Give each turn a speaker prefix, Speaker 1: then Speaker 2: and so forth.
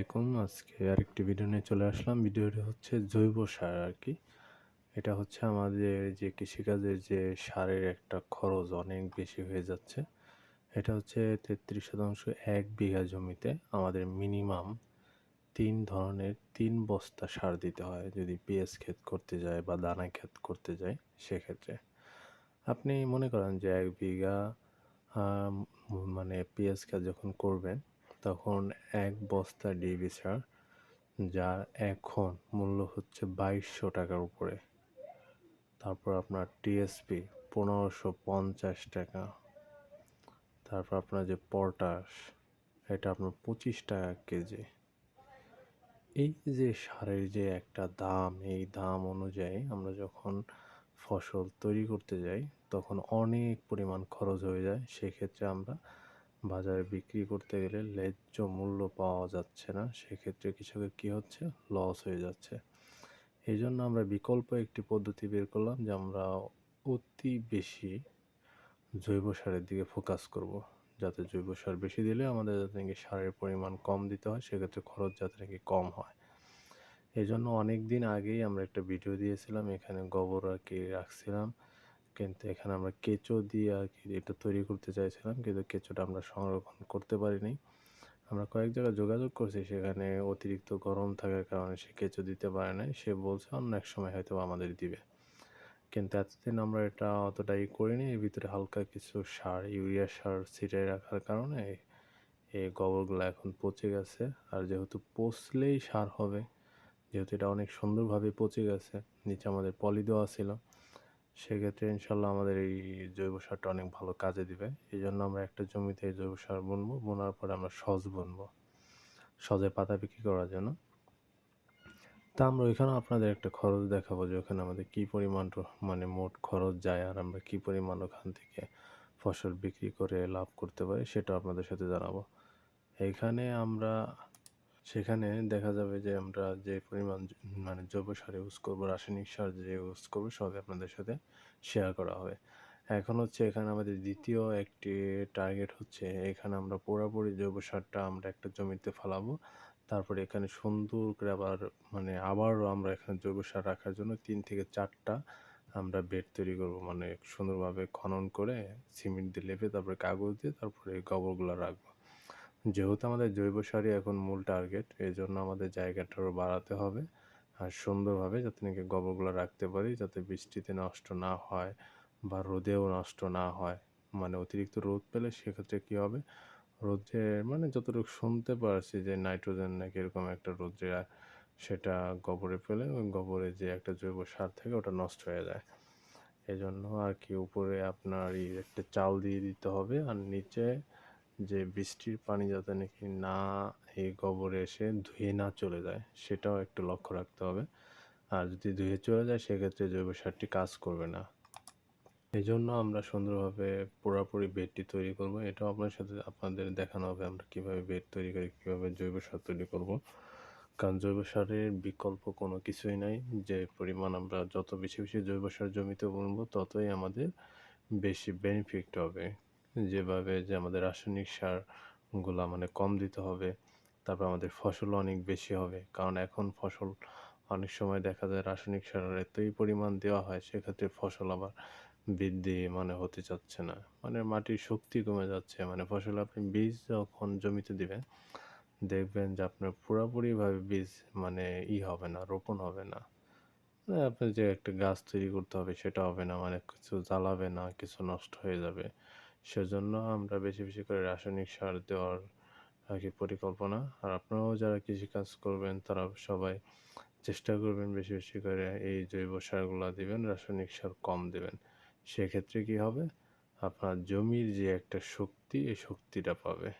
Speaker 1: আলাইকুম। আজকে আরেকটি ভিডিও নিয়ে চলে আসলাম। ভিডিওটি হচ্ছে জৈব সার আর কি এটা হচ্ছে আমাদের যে কৃষিকাজের যে সারের একটা খরচ অনেক বেশি হয়ে যাচ্ছে। এটা হচ্ছে তেত্রিশ শতাংশ এক বিঘা জমিতে আমাদের মিনিমাম তিন ধরনের তিন বস্তা সার দিতে হয়। যদি পেঁয়াজ ক্ষেত করতে যায় বা দানা ক্ষেত করতে যায়, সেক্ষেত্রে। আপনি মনে করেন যে এক বিঘা মানে পেঁয়াজ ক্ষেত যখন করবেন তখন এক বস্তা ডিবি সার, যার এখন মূল্য হচ্ছে বাইশশো টাকার উপরে। তারপর আপনার টিএসপি পনেরোশো পঞ্চাশ টাকা। তারপর আপনার যে পটাশ, এটা আপনার পঁচিশ টাকা কেজি। এই যে সারের যে একটা দাম, এই দাম অনুযায়ী আমরা যখন ফসল তৈরি করতে যাই, তখন অনেক পরিমাণ খরচ হয়ে যায়। সেক্ষেত্রে আমরা বাজারে বিক্রি করতে গেলে ন্যায্য মূল্য পাওয়া যাচ্ছে না। সেক্ষেত্রে কৃষকের কী হচ্ছে? লস হয়ে যাচ্ছে। এই জন্য আমরা বিকল্প একটি পদ্ধতি বের করলাম যে আমরা অতি বেশি জৈব সারের দিকে ফোকাস করব। যাতে জৈব সার বেশি দিলে আমাদের যাতে নাকি সারের পরিমাণ কম দিতে হয়, সেক্ষেত্রে খরচ যাতে নাকি কম হয়। এই জন্য অনেক দিন আগেই আমরা একটা ভিডিও দিয়েছিলাম, এখানে গোবর আর কি রাখছিলাম। কিন্তু এখানে আমরা কেঁচো দিয়ে আর কি এটা তৈরি করতে চাইছিলাম, কিন্তু কেঁচোটা আমরা সংরক্ষণ করতে পারিনি। আমরা কয়েক জায়গায় যোগাযোগ করছি, সেখানে অতিরিক্ত গরম থাকার কারণে সে কেঁচো দিতে পারে নাই। সে বলছে অন্য এক সময় হয়তো আমাদের দিবে। কিন্তু এতদিন আমরা এটা অতটাই করিনি। এর ভিতরে হালকা কিছু সার, ইউরিয়া সার ছিটাই রাখার কারণে এই গোবরগুলো এখন পচে গেছে। আর যেহেতু পচলেই সার হবে, যেহেতু এটা অনেক সুন্দরভাবে পচে গেছে, নিচে আমাদের পলি দেওয়া ছিল সেক্ষেত্রে ইনশাল্লাহ আমাদের এই জৈব সারটা অনেক ভালো কাজে দিবে। এই জন্য আমরা একটা জমিতে জৈব সার বুনবো, বোনার পরে আমরা সজ বুনবো। সজের পাতা বিক্রি করার জন্য। তা আমরা ওইখানে আপনাদের একটা খরচ দেখাবো যে ওখানে আমাদের কী পরিমাণ মানে মোট খরচ যায় আর আমরা কী পরিমাণ ওখান থেকে ফসল বিক্রি করে লাভ করতে পারি সেটা আপনাদের সাথে জানাব। এইখানে আমরা সেখানে দেখা যাবে যে আমরা যে পরিমাণ মানে জৈব সার ইউজ করব, রাসায়নিক সার যে ইউজ করব, সবই আপনাদের সাথে শেয়ার করা হবে। এখন হচ্ছে এখানে আমাদের দ্বিতীয় একটি টার্গেট হচ্ছে, এখানে আমরা পুরোপুরি জৈব সারটা আমরা একটা জমিতে ফেলাবো। তারপরে এখানে সুন্দর করে আবার মানে আবারও আমরা এখানে জৈব সার রাখার জন্য তিন থেকে চারটা আমরা বেড তৈরি করব। মানে সুন্দরভাবে খনন করে, সিমেন্ট দিয়ে লেপে তারপরে কাগজ দিয়ে তারপরে গোবরগুলো রাখব। যেহেতু আমাদের জৈব সারই এখন মূল টার্গেট এই জন্য আমাদের জায়গাটারও বাড়াতে হবে আর সুন্দরভাবে যাতে নাকি গোবরগুলো রাখতে পারি, যাতে বৃষ্টিতে নষ্ট না হয় বা রোদেও নষ্ট না হয়। মানে অতিরিক্ত রোদ পেলে সেক্ষেত্রে কী হবে? রোদের মানে যতটুকু শুনতে পারছি যে নাইট্রোজেন নাকি এরকম একটা রোদ্রে সেটা গোবরে ফেলে ওই গোবরে যে একটা জৈব সার থাকে ওটা নষ্ট হয়ে যায়। এই জন্য আর কি উপরে আপনার একটা চাল দিয়ে দিতে হবে আর নিচে যে বৃষ্টির পানি যাতে নাকি না এই গোবরে এসে ধুয়ে না চলে যায়, সেটাও একটু লক্ষ্য রাখতে হবে। আর যদি ধুয়ে চলে যায়, সেক্ষেত্রে জৈব সারটি কাজ করবে না। এই জন্য আমরা সুন্দরভাবে পুরোপুরি বেডটি তৈরি করব। এটাও আপনার সাথে আপনাদের দেখানো হবে আমরা কীভাবে বেড তৈরি করি, কীভাবে জৈব সার তৈরি করব। কারণ জৈব সারের বিকল্প কোনো কিছুই নাই। যে পরিমাণ আমরা যত বেশি বেশি জৈব সার জমিতে বুনবো ততই আমাদের বেশি বেনিফিট হবে। যেভাবে যে আমাদের রাসায়নিক সারগুলো মানে কম দিতে হবে, তারপর আমাদের ফসল অনেক বেশি হবে। কারণ এখন ফসল অনেক সময় দেখা যায় রাসায়নিক সার এতই পরিমাণ দেওয়া হয়, সেক্ষেত্রে ফসল আবার বৃদ্ধি মানে হতে চাচ্ছে না। মানে মাটির শক্তি কমে যাচ্ছে। মানে ফসল আপনি বীজ যখন জমিতে দিবেন, দেখবেন যে আপনার পুরোপুরিভাবে বীজ মানে ই হবে না, রোপণ হবে না। মানে আপনার যে একটা গাছ তৈরি করতে হবে, সেটা হবে না। মানে কিছু জ্বালাবে না, কিছু নষ্ট হয়ে যাবে। সেজন্য আমরা বেশি বেশি করে রাসায়নিক সার দেওয়ার আর কি পরিকল্পনা। আর আপনারাও যারা কৃষিকাজ করবেন, তারা সবাই চেষ্টা করবেন বেশি বেশি করে এই জৈব সারগুলো দিবেন, রাসায়নিক সার কম দেবেন। সেক্ষেত্রে কি হবে? আপনার জমির যে একটা শক্তি, এই শক্তিটা পাবে।